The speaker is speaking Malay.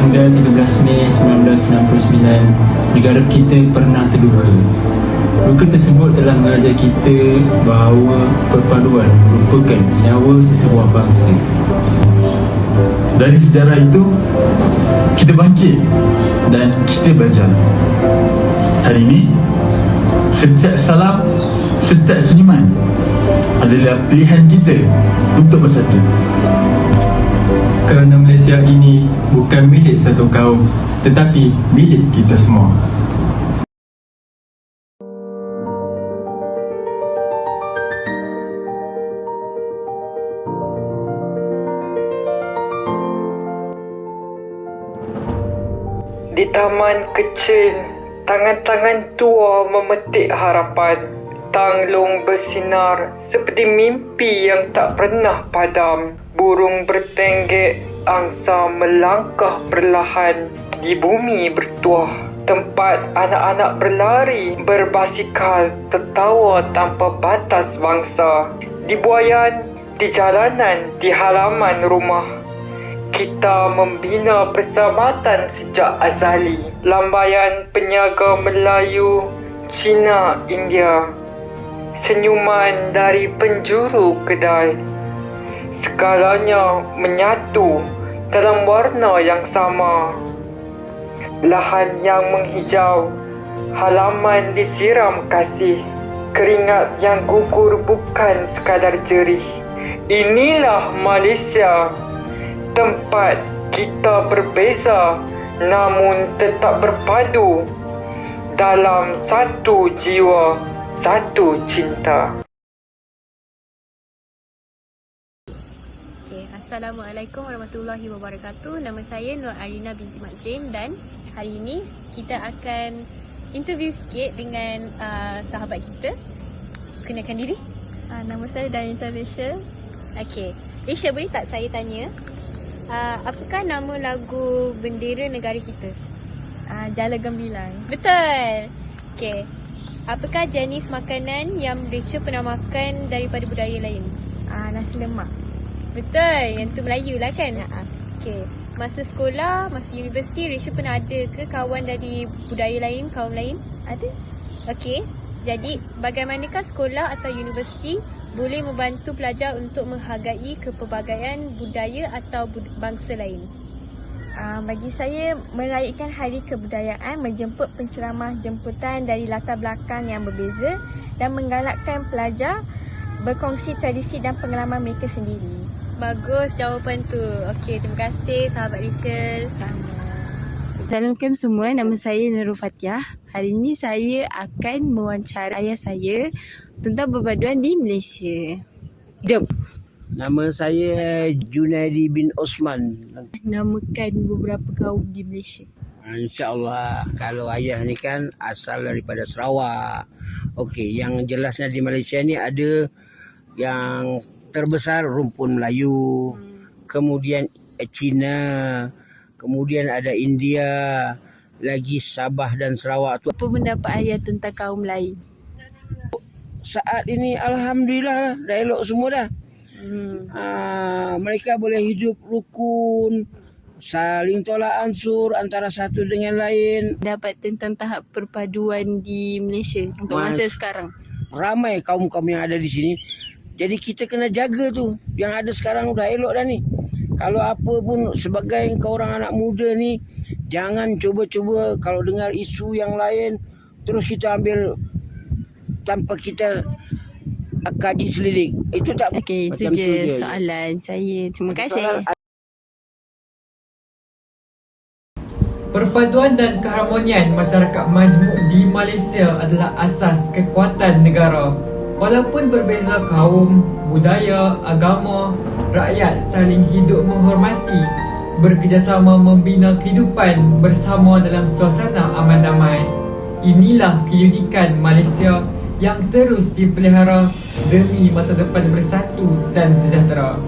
tanggal 13 Mei 1969, negara kita pernah terluka. Luka tersebut telah mengajar kita bahawa perpaduan merupakan nyawa sesebuah bangsa. Dari sejarah itu, kita bangkit dan kita belajar. Hari ini, setiap salam, setiap senyuman adalah pilihan kita untuk bersatu. Kerana Malaysia ini bukan milik satu kaum tetapi milik kita semua. Di taman kecil, tangan-tangan tua memetik harapan. Tanglung bersinar seperti mimpi yang tak pernah padam. Burung bertenggek, angsa melangkah perlahan. Di bumi bertuah. Tempat anak-anak berlari, berbasikal, tertawa tanpa batas bangsa. Di buayan, di jalanan, di halaman rumah. Kita membina persahabatan sejak azali. Lambaian penyaga Melayu, Cina, India. Senyuman dari penjuru kedai. Segalanya menyatu dalam warna yang sama. Lahan yang menghijau, halaman disiram kasih. Keringat yang gugur bukan sekadar jerih. Inilah Malaysia tempat kita berbeza namun tetap berpadu dalam satu jiwa, satu cinta. Okay. Assalamualaikum warahmatullahi wabarakatuh. Nama saya Nur Arina binti Mak Zain dan hari ini kita akan interview sikit dengan uh, sahabat kita. Kenalkan diri. Uh, nama saya Danita Risha. Okey. Risha boleh tak saya tanya uh, apakah nama lagu bendera negara kita? Uh, Jala Gembilang. Betul. Okey. Apakah jenis makanan yang Risha pernah makan daripada budaya lain? Uh, nasi lemak. Betul. Yang tu Melayu lah kan? Ya. Okey. Masa sekolah, masa universiti, Risha pernah ada ke kawan dari budaya lain, kaum lain? ada? Okey. Jadi, bagaimanakah sekolah atau universiti boleh membantu pelajar untuk menghargai kepelbagaian budaya atau bud- bangsa lain? Uh, bagi saya, merayakan Hari Kebudayaan menjemput penceramah jemputan dari latar belakang yang berbeza dan menggalakkan pelajar berkongsi tradisi dan pengalaman mereka sendiri. Bagus jawapan tu. Okey, terima kasih sahabat Rachel. Assalamualaikum semua, nama saya Nurul Fatiah. Hari ini saya akan mewawancara ayah saya tentang perpaduan di Malaysia. Jom, Nama saya Junaidi bin Osman. namakan beberapa kaum di Malaysia. Ha, InsyaAllah kalau ayah ni kan asal daripada Sarawak. Okey, yang jelasnya di Malaysia ni ada yang terbesar rumpun Melayu. Kemudian eh, Cina. Kemudian ada India. Lagi Sabah dan Sarawak tu. Apa pendapat ayah tentang kaum lain? Saat ini Alhamdulillah lah, dah elok semua dah. Hmm. Ha, mereka boleh hidup rukun, saling tolak ansur antara satu dengan lain. Pendapat tentang tahap perpaduan di Malaysia untuk Mas- masa sekarang. Ramai kaum-kaum yang ada di sini. Jadi kita kena jaga tu. Yang ada sekarang dah elok dah ni. Kalau apa pun sebagai kau orang anak muda ni, jangan cuba-cuba kalau dengar isu yang lain terus kita ambil tanpa kita kaji selidik. Itu tak Okey, itu macam je tu je. soalan saya. Terima kasih. Soalan Perpaduan dan keharmonian masyarakat majmuk di Malaysia adalah asas kekuatan negara. Walaupun berbeza kaum, budaya, agama, rakyat saling hidup menghormati, bekerjasama membina kehidupan bersama dalam suasana aman damai. Inilah keunikan Malaysia yang terus dipelihara demi masa depan bersatu dan sejahtera.